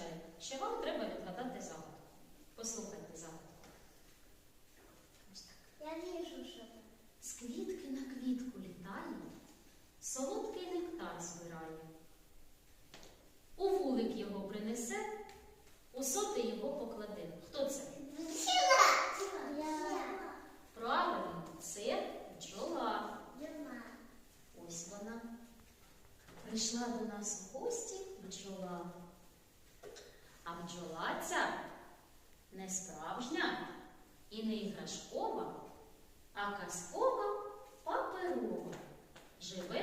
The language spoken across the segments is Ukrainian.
грошей, що вам треба відкладати завтра. книжкова, а казкова паперова. Живе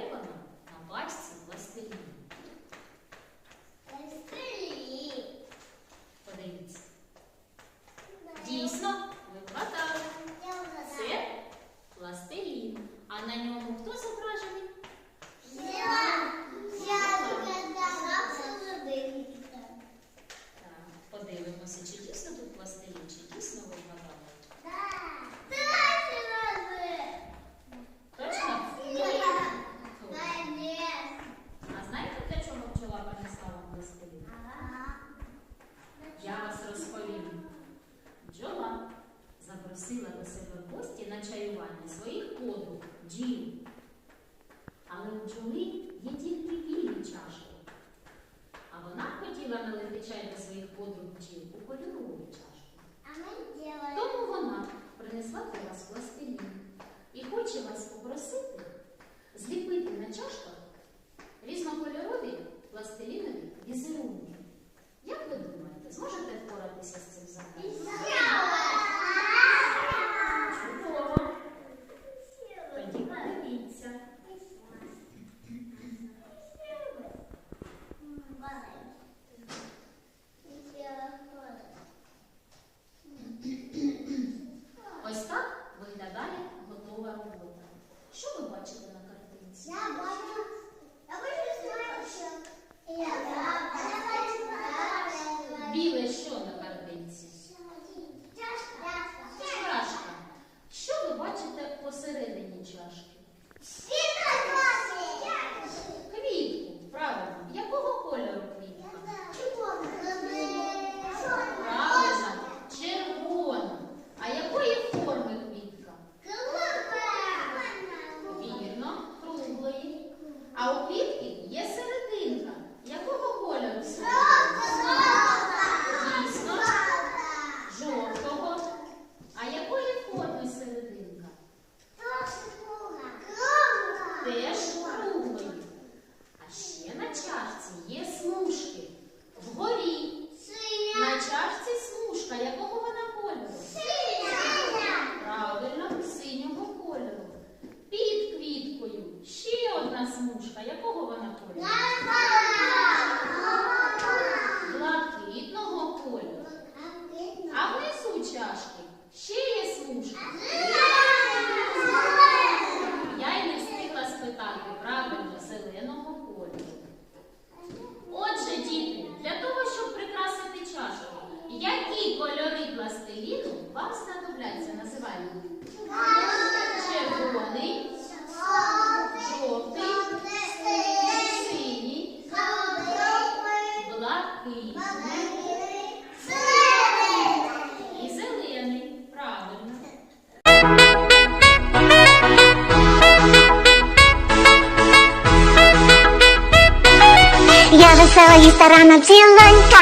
Я весела і старана цілонька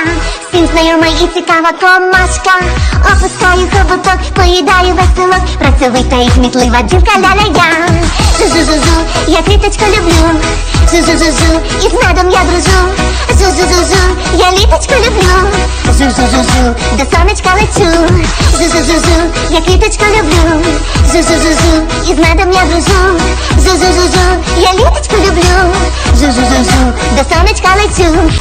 всім знайома і цікава комашка. Опускаю хоботок, поїдаю веселок, працьовита і кмітлива дівка ля-ля-я. Жу-жу-жу-жу, я квіточку люблю. Жу-жу-жу-жу, і медом я дружу. Жу-жу-жу-жу, я літочку люблю. Жу-жу-жу-жу, до сонечка лечу. Жу-жу-жу-жу, я квіточку люблю. Жу-жу-жу-жу, і з медом я дружу. Жу-жу-жу-жу, я літочку люблю. Жу-жу-жу-жу, до сонечка лечу.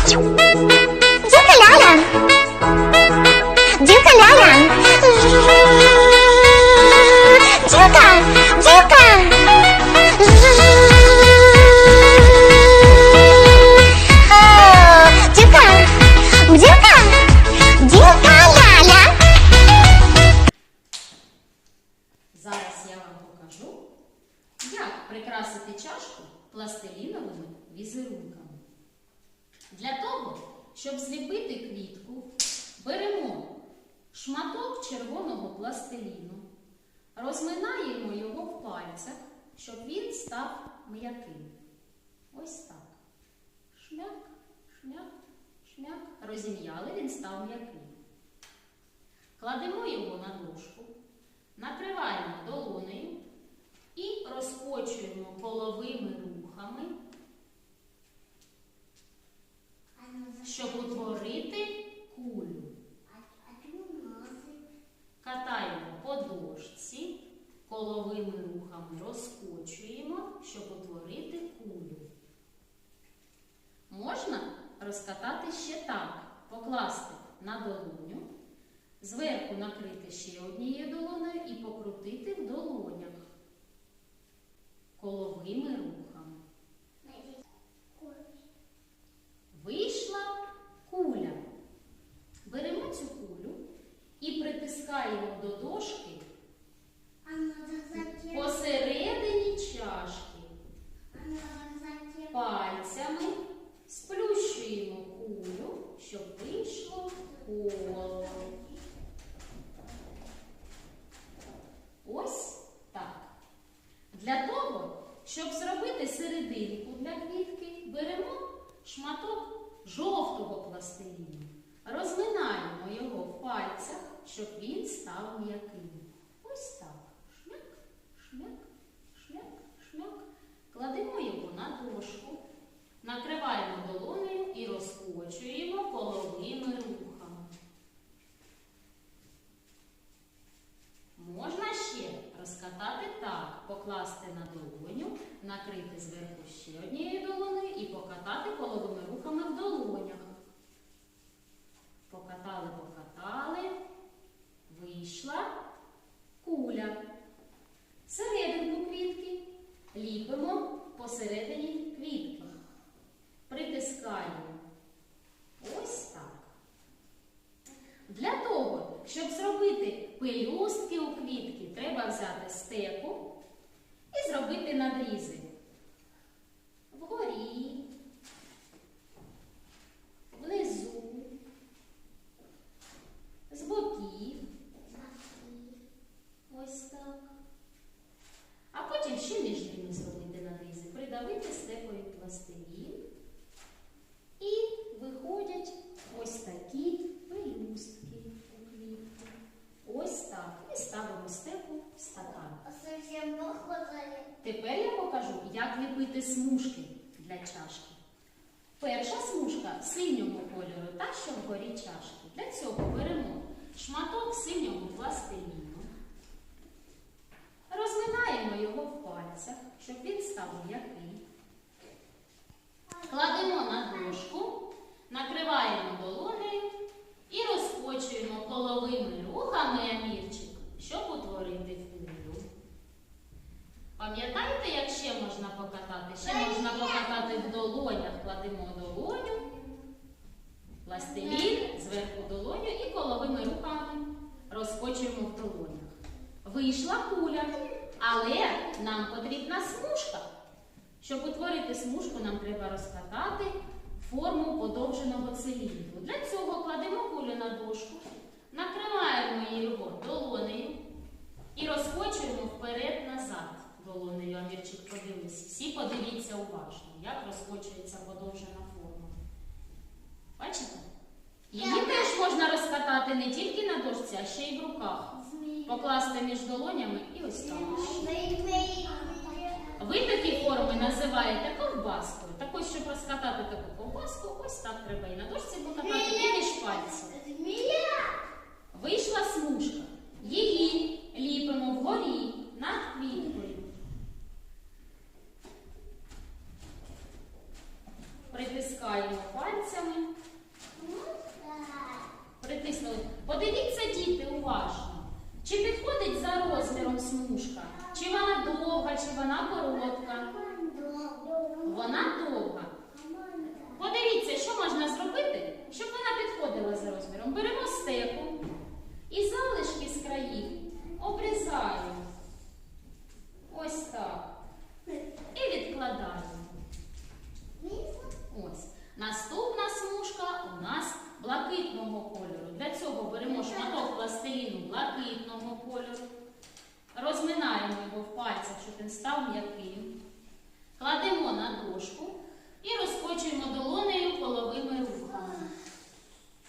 Дівка ляля. Ляля. Дівка, дівка. О, Дівка, дівка, дівка ляля. Зараз я вам покажу, як прикрасити чашку пластиліновими візерунками. Для того, щоб зліпити квітку, беремо шматок червоного пластиліну, розминаємо його в пальцях, щоб він став м'яким. Ось так. Шмяк, шмяк, шмяк. Розім'яли, він став м'яким. Кладемо його на дошку, накриваємо долонею і розкочуємо коловими рухами, щоб утворити кулю. Катаємо по дошці, коловими рухами розкочуємо, щоб утворити кулю. Можна розкатати ще так, покласти на долоню, зверху накрити ще однією долоною і покрутити в долонях коловими рухами. Вийшла куля. Беремо цю кулю і притискаємо до дошки посередині чашки. Пальцями сплющуємо кулю, щоб вийшло коло. Ось так. Для того, щоб зробити серединку для квітки, беремо шматок жовтого пластиліну. Розминаємо його в пальцях, щоб він став м'яким. Ось так. Шмяк, шмяк, шмяк, шмяк. Кладемо його на дошку, накриваємо долонею і розкочуємо коловими рухами. Можна ще розкатати так, покласти на долоню, накрити зверху Амірчик. Всі подивіться уважно, як розкочується подовжена форма. Бачите? Її теж можна розкатати не тільки на дошці, а ще й в руках. Покласти між долонями і ось так. Ви такі форми називаєте ковбаскою. Так ось, щоб розкатати таку ковбаску, ось так треба і на дошці покатати, і між пальців. Вийшла смужка. Її ліпимо вгорі над квіткою. Притискаємо пальцями. Притиснули. Подивіться, діти, уважно. Чи підходить за розміром смужка? Чи вона довга, чи вона коротка? Вона довга. Подивіться, що можна зробити, щоб вона підходила за розміром. Беремо стеку і залишки з країв обрізаємо. Ось так. І відкладаємо. Ось. Наступна смужка у нас блакитного кольору. Для цього беремо шматок пластиліну блакитного кольору, розминаємо його в пальцях, щоб він став м'яким. Кладемо на дошку і розкочуємо долонею половими рухами.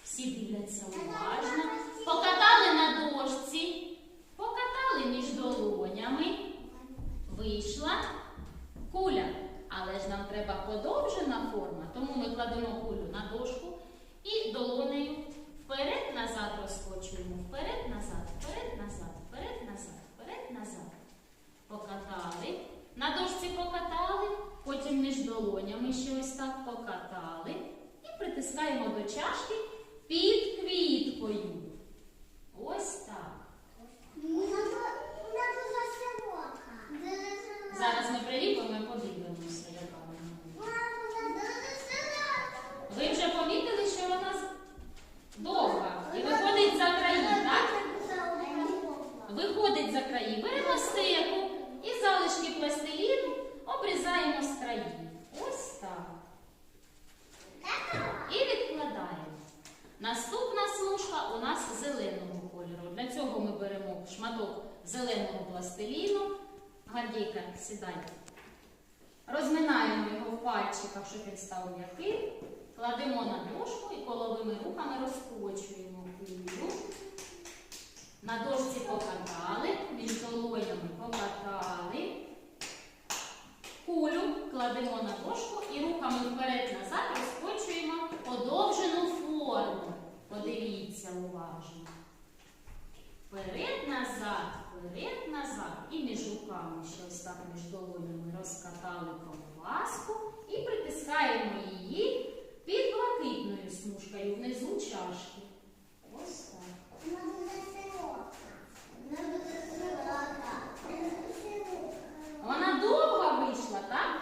Всі дивляться уважно. Покатали на дошці, покатали між долонями. Вийшла куля. Але ж нам треба подовжена форма, тому ми кладемо кулю на дошку і долонею вперед-назад розкочуємо. Вперед-назад, вперед-назад, вперед-назад, вперед-назад. Покатали. На дошці покатали, потім між долонями ще ось так покатали. І притискаємо до чашки під квіткою. Ось так. Зараз ми приліпимо і подивимося, яка вона. Ви вже помітили, що вона з- довга і виходить за краї, так? Виходить за краї. Беремо стеку і залишки пластиліну обрізаємо з країв. Ось так. І відкладаємо. Наступна смужка у нас зеленого кольору. Для цього ми беремо шматок зеленого пластиліну. Гардійка. Розминаємо його в пальчиках, щоб він став м'яким. Кладемо на дошку і коловими рухами розкочуємо кулю. На дошці покатали, між долонями покатали. Кулю кладемо на дошку і рухами вперед-назад розкочуємо подовжену форму. Подивіться уважно. Вперед-назад, вперед-назад. І між руками щось ось так між долонями розкатали ковбаску і притискаємо її під блакитною смужкою внизу чашки. Ось так. Вона довго вийшла, так?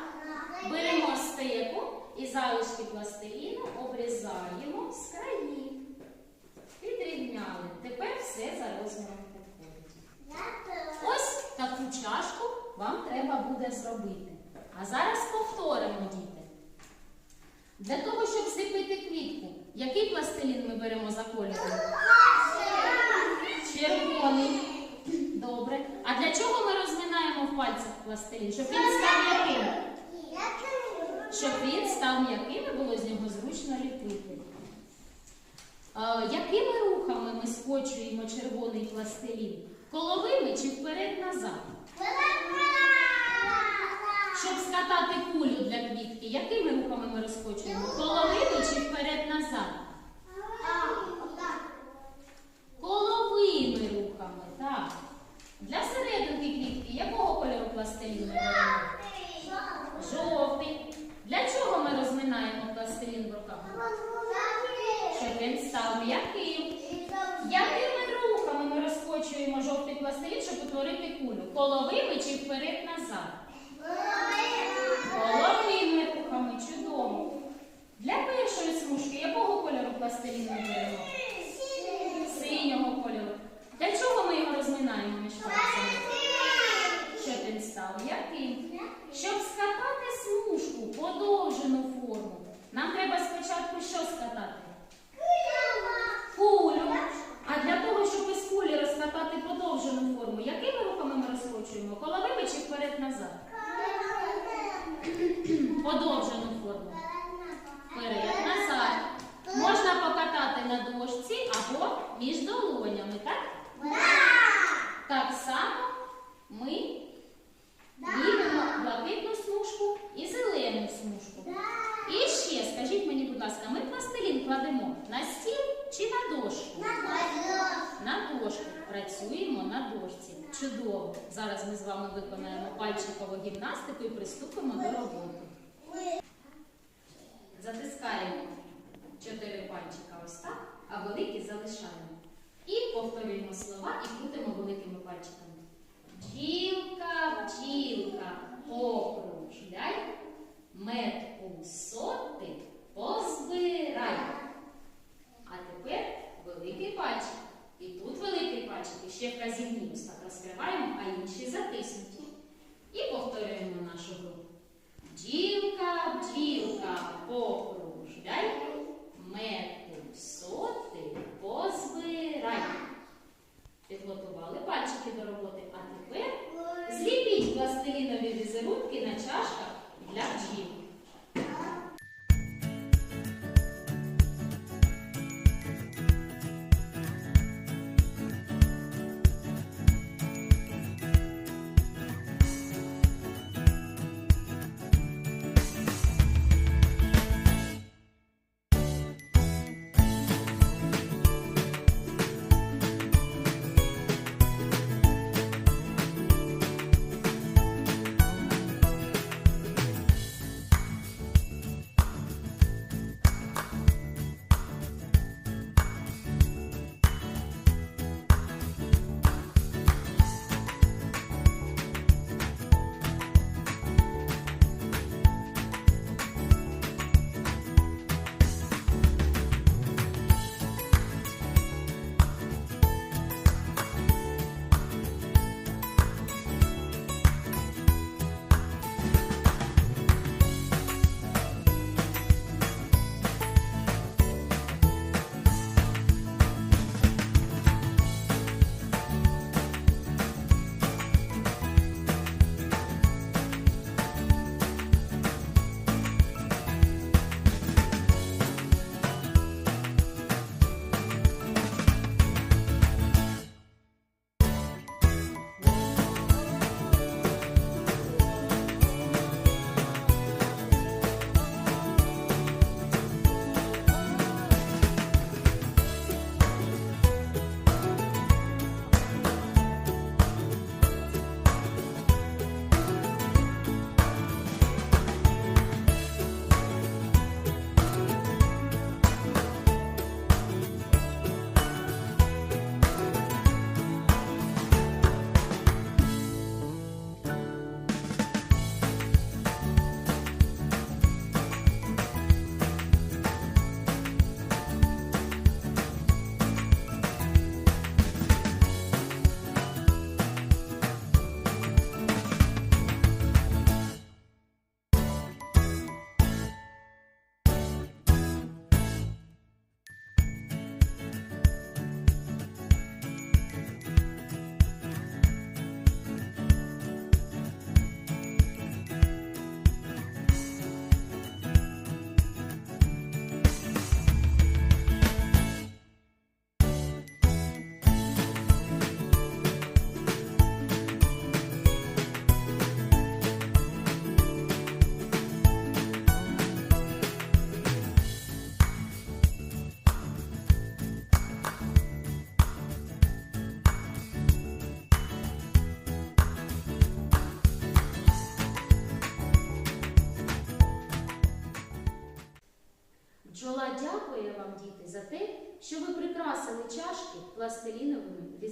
Беремо стеку і залишки пластиліну обрізаємо з країв. Підрівняли. Тепер все за розміром підходить. Ось таку чашку вам треба буде зробити. А зараз повторимо, діти. Для того, щоб зліпити квітку, який пластилін ми беремо за кольором? Червоний. Добре. А для чого ми розминаємо в пальцях пластилін? Щоб він став м'яким. Щоб він став м'яким і було з нього зручно ліпити. Е, якими рухами ми скочуємо червоний пластилін? Коловими чи вперед-назад? Щоб скатати кулю для квітки, якими рухами ми розкочуємо? Коловими чи вперед-назад? Коловими рухами, так. Для серединки квітки якого кольору пластилін ми беремо? Жовтий. Для чого ми розминаємо пластилін в руках? Щоб він став м'яким. Якими рухами ми розкочуємо жовтий пластилін, щоб утворити кулю? Коловими чи вперед-назад?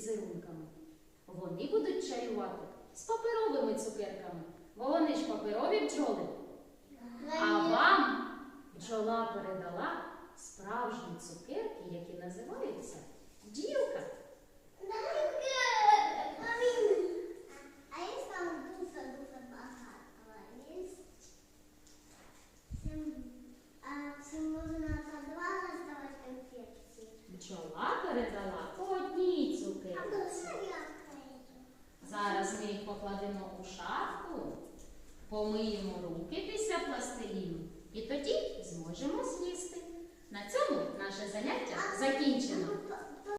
візерунками. Вони будуть чаювати з паперовими цукерками, вони ж паперові бджоли.